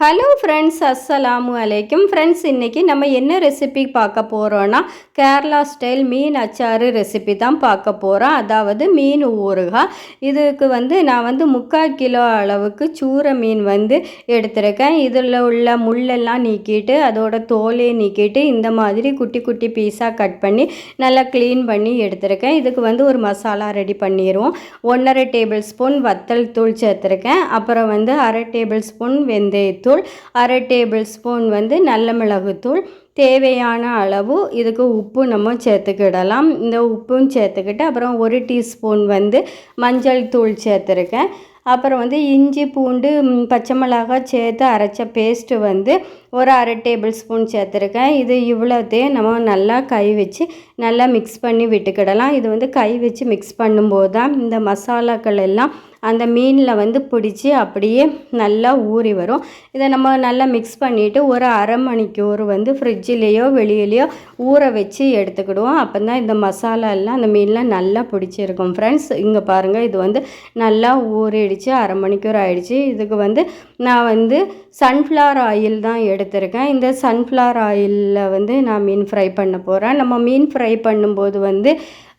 Hello friends அஸ்ஸலாமு அலைக்கும் friends இன்றைக்கி நம்ம என்ன ரெசிபி பார்க்க போகிறோன்னா கேரளா ஸ்டைல் மீன் அச்சாறு ரெசிபி தான் பார்க்க போகிறோம் அதாவது மீன் ஊறுகாய். இதுக்கு வந்து நான் வந்து முக்கால் கிலோ அளவுக்கு சூற மீன் வந்து எடுத்திருக்கேன். இதில் உள்ள முள்ளெல்லாம் நீக்கிட்டு அதோட தோலையை நீக்கிட்டு இந்த மாதிரி குட்டி குட்டி பீஸாக கட் பண்ணி நல்லா க்ளீன் பண்ணி எடுத்திருக்கேன். இதுக்கு வந்து ஒரு மசாலா ரெடி பண்ணிடுவோம் ஒன்றரை டேபிள் ஸ்பூன் வத்தல் தூள் சேர்த்துருக்கேன். அப்புறம் வந்து அரை டேபிள் ஸ்பூன் வெந்தயத்தூள் தூள் அரை டேபிள் ஸ்பூன் வந்து நல்ல மிளகுத்தூள் தேவையான அளவு இதுக்கு உப்பு நம்ம சேர்த்துக்கிடலாம். இந்த உப்பும் சேர்த்துக்கிட்டு அப்புறம் ஒரு டீஸ்பூன் வந்து மஞ்சள் தூள் சேர்த்துருக்கேன். அப்புறம் வந்து இஞ்சி பூண்டு பச்சை மிளகாய் சேர்த்து அரைச்ச பேஸ்ட்டு வந்து ஒரு அரை டேபிள் ஸ்பூன் சேர்த்துருக்கேன். இது இவ்வளோத்தையும் நம்ம நல்லா கை வச்சு நல்லா மிக்ஸ் பண்ணி விட்டுக்கிடலாம். இது வந்து கை வச்சு மிக்ஸ் பண்ணும்போது தான் இந்த மசாலாக்கள் எல்லாம் அந்த மீனில் வந்து பிடிச்சி அப்படியே நல்லா ஊறி வரும். இதை நம்ம நல்லா மிக்ஸ் பண்ணிவிட்டு ஒரு அரை மணிக்கூர் வந்து ஃப்ரிட்ஜிலேயோ வெளியிலையோ ஊற வச்சு எடுத்துக்கிடுவோம். அப்போ தான் இந்த மசாலா எல்லாம் அந்த மீன்லாம் நல்லா பிடிச்சிருக்கும். ஃப்ரெண்ட்ஸ் இங்கே பாருங்கள் இது வந்து நல்லா ஊறிடுச்சு அரை மணிக்கூர் ஆயிடுச்சு. இதுக்கு வந்து நான் வந்து சன்ஃப்ளவர் ஆயில் தான் எடுத்திருக்கேன். இந்த சன்ஃப்ளவர் ஆயிலில் வந்து நான் மீன் ஃப்ரை பண்ண போகிறேன் நம்ம மீன் ஃப்ரை பண்ணும்போது வந்து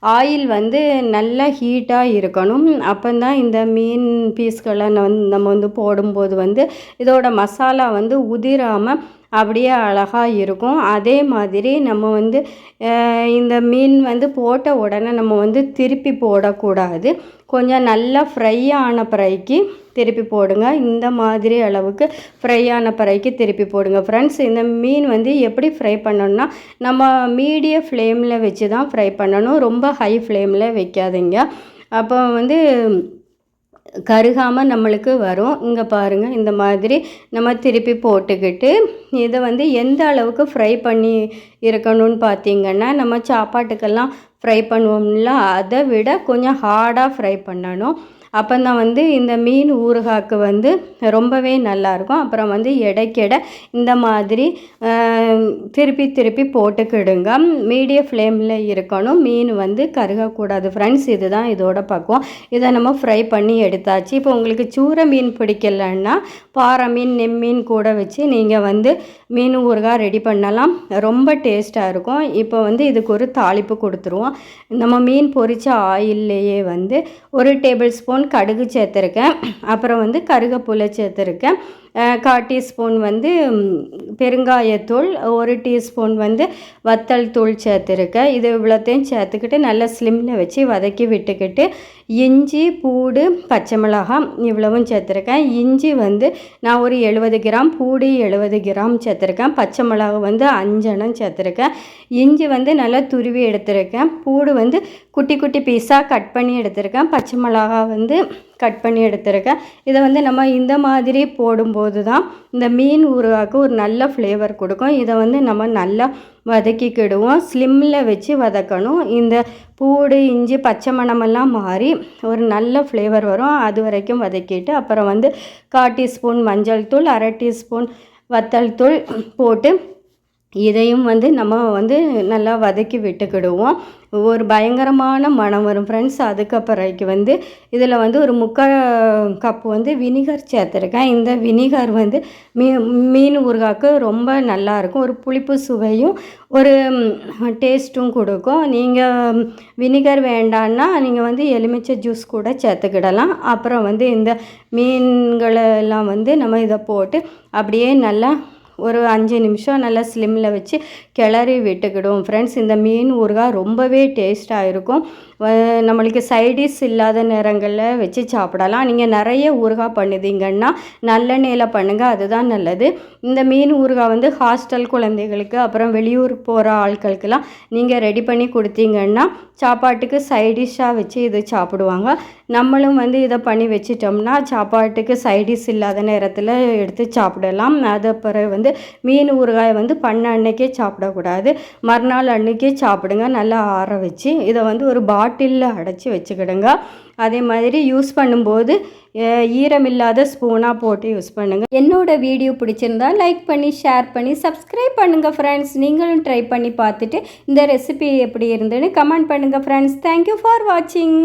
ஆயில் வந்து நல்லா ஹீட்டாக இருக்கணும். அப்போ தான் இந்த மீன் பீஸ்களை நம்ம வந்து போடும்போது வந்து இதோட மசாலா வந்து உதிராமல் அப்படியே அழகாக இருக்கும். அதே மாதிரி நம்ம வந்து இந்த மீன் வந்து போட்ட உடனே நம்ம வந்து திருப்பி போடக்கூடாது. கொஞ்சம் நல்லா ஃப்ரை ஆன பிறகு திருப்பி போடுங்க. இந்த மாதிரி அளவுக்கு ஃப்ரை ஆன பிறகு திருப்பி போடுங்க. ஃப்ரெண்ட்ஸ் இந்த மீன் வந்து எப்படி ஃப்ரை பண்ணணும்னா நம்ம மீடியம் ஃப்ளேமில் வச்சு தான் ஃப்ரை பண்ணணும். ரொம்ப ஹை ஃப்ளேமில் வைக்காதீங்க. அப்போ வந்து கருகாமல் நம்மளுக்கு வரும். இங்கே பாருங்கள் இந்த மாதிரி நம்ம திருப்பி போட்டுக்கிட்டு இதை வந்து எந்த அளவுக்கு ஃப்ரை பண்ணி இருக்கணும்னு பார்த்திங்கன்னா நம்ம சாப்பாட்டுக்கெல்லாம் ஃப்ரை பண்ணுவோம்ல அதை விட கொஞ்சம் ஹார்டாக ஃப்ரை பண்ணணும். அப்போ தான் வந்து இந்த மீன் ஊறுகாய்க்கு வந்து ரொம்பவே நல்லாயிருக்கும் அப்புறம் வந்து எடைக்கெடை இந்த மாதிரி திருப்பி திருப்பி போட்டுக்கிடுங்க. மீடியம் ஃப்ளேமில் இருக்கணும். மீன் வந்து கருகக்கூடாது ஃப்ரெண்ட்ஸ். இதுதான் இதோட பக்குவம். இதை நம்ம ஃப்ரை பண்ணி எடுத்தாச்சு. இப்போ உங்களுக்கு சூற மீன் பிடிக்கலன்னா பாறை மீன் நெம்மீன் கூட வச்சு நீங்கள் வந்து மீன் ஊறுகாய் ரெடி பண்ணலாம். ரொம்ப டேஸ்ட்டாக இருக்கும். இப்போ வந்து இதுக்கு ஒரு தாளிப்பு கொடுத்துருவோம். நம்ம மீன் பொரித்த ஆயில்லையே வந்து ஒரு டேபிள் ஸ்பூன் ஸ்பூன் கடுகு சேர்த்துருக்கேன். அப்புறம் வந்து கருகப்புலை சேர்த்துருக்கேன். கால் டீஸ்பூன் வந்து பெருங்காயத்தூள் ஒரு டீஸ்பூன் வந்து வத்தல் தூள் சேர்த்துருக்கேன். இது இவ்வளோத்தையும் சேர்த்துக்கிட்டு நல்லா ஸ்லிம்மில் வச்சு வதக்கி விட்டுக்கிட்டு இஞ்சி பூடு பச்சை மிளகாய் இவ்வளவும் சேர்த்துருக்கேன். இஞ்சி வந்து நான் ஒரு எழுபது கிராம் பூடு எழுபது கிராம் சேர்த்துருக்கேன். பச்சை மிளகா வந்து அஞ்சனம் சேர்த்துருக்கேன். இஞ்சி வந்து நல்லா துருவி எடுத்துருக்கேன். பூடு வந்து குட்டி குட்டி பீஸாக கட் பண்ணி எடுத்திருக்கேன். பச்சை மிளகா வந்து கட் பண்ணி எடுத்திருக்கேன். இதை வந்து நம்ம இந்த மாதிரி போடும்போது தான் இந்த மீன் ஊறுகாய்க்கு ஒரு நல்ல ஃப்ளேவர் கொடுக்கும். இதை வந்து நம்ம நல்லா வதக்கிக்கிடுவோம். ஸ்லிம்மில் வச்சு வதக்கணும். இந்த பூடு இஞ்சி பச்சை மணமெல்லாம் மாறி ஒரு நல்ல ஃப்ளேவர் வரும். அது வரைக்கும் வதக்கிட்டு அப்புறம் வந்து கால் டீஸ்பூன் மஞ்சள் தூள் அரை டீஸ்பூன் வத்தல் தூள் போட்டு இதையும் வந்து நம்ம வந்து நல்லா வதக்கி விட்டுக்கிடுவோம். ஒரு பயங்கரமான மனம் வரும் ஃப்ரெண்ட்ஸ் அதுக்கப்புறக்கு வந்து இதில் வந்து ஒரு முக்கால் கப்பு வந்து வினிகர் சேர்த்துருக்கேன். இந்த வினிகர் வந்து மீ மீன் ஊறுகாய்க்கு ரொம்ப நல்லாயிருக்கும் ஒரு புளிப்பு சுவையும் ஒரு டேஸ்ட்டும் கொடுக்கும். நீங்கள் வினிகர் வேண்டான்னா நீங்கள் வந்து எலுமிச்சை ஜூஸ் கூட சேர்த்துக்கிடலாம். அப்புறம் வந்து இந்த மீன்களெல்லாம் வந்து நம்ம இதை போட்டு அப்படியே நல்லா ஒரு அஞ்சு நிமிஷம் நல்லா ஸ்லிம்மில் வச்சு கிளறி விட்டுக்கிடுவோம் ஃப்ரெண்ட்ஸ் இந்த மீன் ஊறுகாய் ரொம்பவே டேஸ்ட்டாக இருக்கும். நம்மளுக்கு சைடிஷ் இல்லாத நேரங்களில் வச்சு சாப்பிடலாம். நீங்கள் நிறைய ஊறுகாய் பண்ணுதீங்கன்னா நல்லெண்ணெயில் பண்ணுங்கள் அதுதான் நல்லது. இந்த மீன் ஊறுகாய் வந்து ஹாஸ்டல் குழந்தைகளுக்கு அப்புறம் வெளியூர் போகிற ஆட்களுக்கெல்லாம் நீங்கள் ரெடி பண்ணி கொடுத்தீங்கன்னா சாப்பாட்டுக்கு சைடிஷ்ஷாக வச்சு இது சாப்பிடுவாங்க. நம்மளும் வந்து இதை பண்ணி வச்சிட்டோம்னா சாப்பாட்டுக்கு சைடிஷ் இல்லாத நேரத்தில் எடுத்து சாப்பிடலாம். அது பிறகு வந்து மீன் ஊறுகாயை வந்து பண்ண அன்னைக்கே சாப்பிடக்கூடாது. மறுநாள் அன்னைக்கே சாப்பிடுங்க. நல்லா ஆற வச்சு இதை வந்து ஒரு பாட்டிலில் அடைச்சி வச்சுக்கிடுங்க. அதே மாதிரி யூஸ் பண்ணும்போது ஈரமில்லாத ஸ்பூனாக போட்டு யூஸ் பண்ணுங்கள் என்னோட வீடியோ பிடிச்சிருந்தா லைக் பண்ணி ஷேர் பண்ணி சப்ஸ்கிரைப் பண்ணுங்கள் ஃப்ரெண்ட்ஸ். நீங்களும் ட்ரை பண்ணி பார்த்துட்டு இந்த ரெசிபி எப்படி இருந்துன்னு கமெண்ட் பண்ணுங்கள் ஃப்ரெண்ட்ஸ். தேங்க்யூ ஃபார் வாட்சிங்